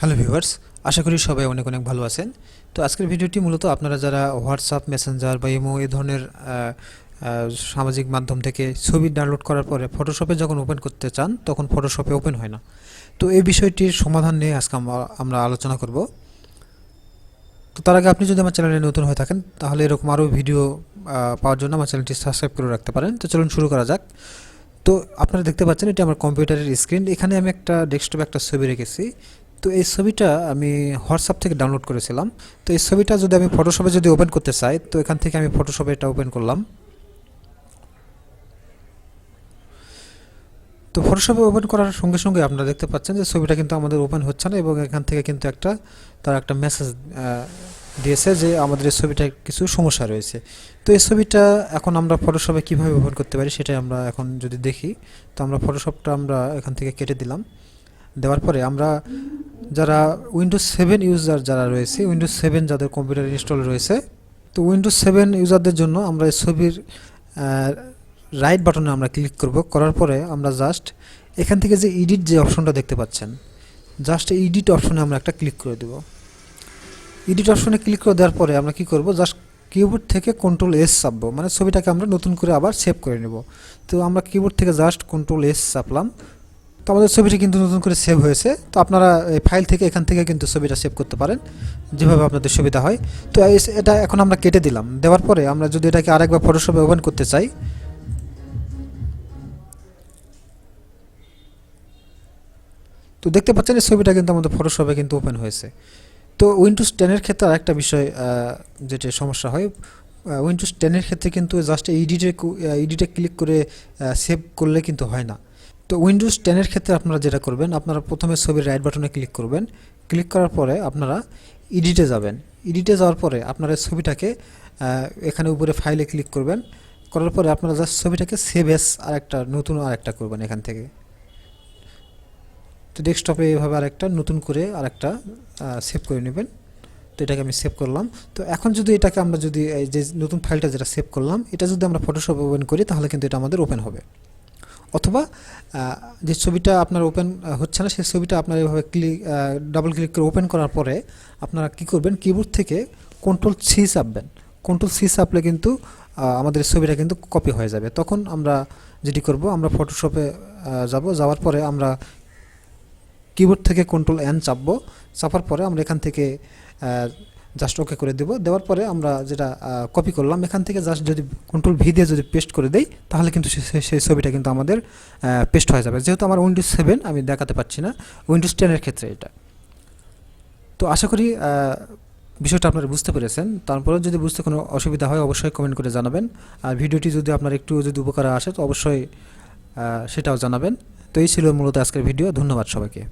Hello viewers, আশা করি সবাই অনেক অনেক ভালো আছেন। তো আজকের ভিডিওটি মূলত আপনারা যারা হোয়াটসঅ্যাপ মেসেঞ্জার বা ইমো এই ধরনের সামাজিক মাধ্যম থেকে ছবি ডাউনলোড করার পরে ফটোশপে যখন ওপেন করতে চান, তখন ফটোশপে ওপেন হয় না। তো এই বিষয়টির সমাধান নিয়ে আজকে আমরা- আলোচনা করব। তো তার আগে আপনি যদি আমার চ্যানেলে নতুন হয়ে থাকেন, তাহলে এরকম আরও ভিডিও পাওয়ার জন্য আমার চ্যানেলটি সাবস্ক্রাইব করে রাখতে পারেন। তো চলুন শুরু করা যাক। তো আপনারা দেখতে পাচ্ছেন, এটি আমার কম্পিউটারের স্ক্রিন এখানে আমি একটা ডেস্কটপে একটা ছবি রেখেছি। তো এই ছবিটা আমি হোয়াটসঅ্যাপ থেকে ডাউনলোড করেছিলাম। তো এই ছবিটা যদি আমি ফটোশপে যদি ওপেন করতে চাই, তো এখান থেকে আমি ফটোশপে এটা ওপেন করলাম। তো ফটোশপে ওপেন করার সঙ্গে সঙ্গে আপনারা দেখতে পাচ্ছেন যে ছবিটা কিন্তু আমাদের ওপেন হচ্ছে না এবং এখান থেকে কিন্তু একটা, তার একটা মেসেজ দিয়েছে যে আমাদের এই ছবিটায় কিছু সমস্যা রয়েছে। তো এই ছবিটা এখন আমরা ফটোশপে কীভাবে ওপেন করতে পারি সেটাই আমরা এখন যদি দেখি, তো আমরা ফটোশপটা আমরা এখান থেকে কেটে দিলাম। দেওয়ার পরে আমরা যারা উইন্ডোজ সেভেন ইউজার যারা রয়েছে উইন্ডোজ সেভেন যাদের কম্পিউটার ইনস্টল রয়েছে, তো উইন্ডোজ সেভেন ইউজারদের জন্য আমরা এই ছবির রাইট বাটনে আমরা ক্লিক করব। করার পরে আমরা জাস্ট এখান থেকে যে এডিট যে অপশনটা দেখতে পাচ্ছেন জাস্ট এডিট অপশনে আমরা একটা ক্লিক করে দেব। এডিট অপশনে ক্লিক করে দেওয়ার পরে আমরা কি করব? জাস্ট কিবোর্ড থেকে কন্ট্রোল এস চাপবো। মানে ছবিটাকে আমরা নতুন করে আবার সেভ করে নেব। তো আমরা কিবোর্ড থেকে জাস্ট কন্ট্রোল এস চাপলাম। আমাদের ছবিটা কিন্তু নতুন করে সেভ হয়েছে। তো আপনারা এই ফাইল থেকে এখান থেকে কিন্তু ছবিটা সেভ করতে পারেন, যেভাবে আপনাদের সুবিধা হয়। তো এটা এখন আমরা কেটে দিলাম। দেওয়ার পরে আমরা যদি এটাকে আরেকবার ফটোশপে ওপেন করতে চাই। তো দেখতে পাচ্ছেন এই ছবিটা কিন্তু আমাদের ফটোশপে কিন্তু ওপেন হয়েছে। তো উইন্ডোজ টেনের ক্ষেত্রে আরেকটা বিষয় যেটা সমস্যা হয় উইন্ডোজ টেনের ক্ষেত্রে কিন্তু জাস্ট এডিটে এডিটে ক্লিক করে সেভ করলে কিন্তু হয় না। তো উইন্ডোজ টেনের ক্ষেত্রে আপনারা যেটা করবেন, আপনারা প্রথমে ছবির রাইট বাটনে ক্লিক করবেন। ক্লিক করার পরে আপনারা এডিটে যাবেন। এডিটে যাওয়ার পরে আপনারা ছবিটাকে এখানে উপরে ফাইলে ক্লিক করবেন। করার পরে আপনারা জাস্ট ছবিটাকে সেভ এস আর একটা নতুন আর একটা করবেন এখান থেকে। তো ডেস্কটপে এভাবে আরেকটা, নতুন করে আরেকটা সেভ করে নেবেন। তো এটাকে আমি সেভ করলাম। তো এখন যদি এটাকে আমরা যদি, এই যে নতুন ফাইলটা যেটা সেভ করলাম, এটা যদি আমরা ফটোশপ ওপেন করি, তাহলে কিন্তু এটা আমাদের ওপেন হবে। অথবা যে ছবিটা আপনার ওপেন হচ্ছে না, সেই ছবিটা আপনার এভাবে ক্লিক ডাবল ক্লিক করে ওপেন করার পরে আপনারা কি করবেন? কিবোর্ড থেকে কন্ট্রোল সি চাপবেন। কন্ট্রোল সি চাপলে কিন্তু আমাদের ছবিটা কিন্তু কপি হয়ে যাবে। তখন আমরা যেটি করব, আমরা ফটোশপে যাব। যাওয়ার পরে আমরা কিবোর্ড থেকে কন্ট্রোল এন চাপবো। চাপার পরে আমরা এখান থেকে জাস্ট ওকে করে দেব। দেওয়ার পরে আমরা যেটা কপি করলাম, এখান থেকে জাস্ট যদি কন্ট্রোল ভি দিয়ে যদি পেস্ট করে দেই, তাহলে কিন্তু সেই ছবিটা কিন্তু আমাদের পেস্ট হয়ে যাবে। যেহেতু আমার উইন্ডোজ সেভেন আমি দেখাতে পাচ্ছি না। উইন্ডোজ টেনের ক্ষেত্রে এটা। তো আশা করি বিষয়টা আপনারা বুঝতে পেরেছেন। তারপরেও যদি বুঝতে কোনো অসুবিধা হয়, অবশ্যই কমেন্ট করে জানাবেন। আর ভিডিওটি যদি আপনার একটু যদি উপকারে আসে, তো অবশ্যই সেটাও জানাবেন। তো এই ছিল মূলত আজকের ভিডিও। ধন্যবাদ সবাইকে।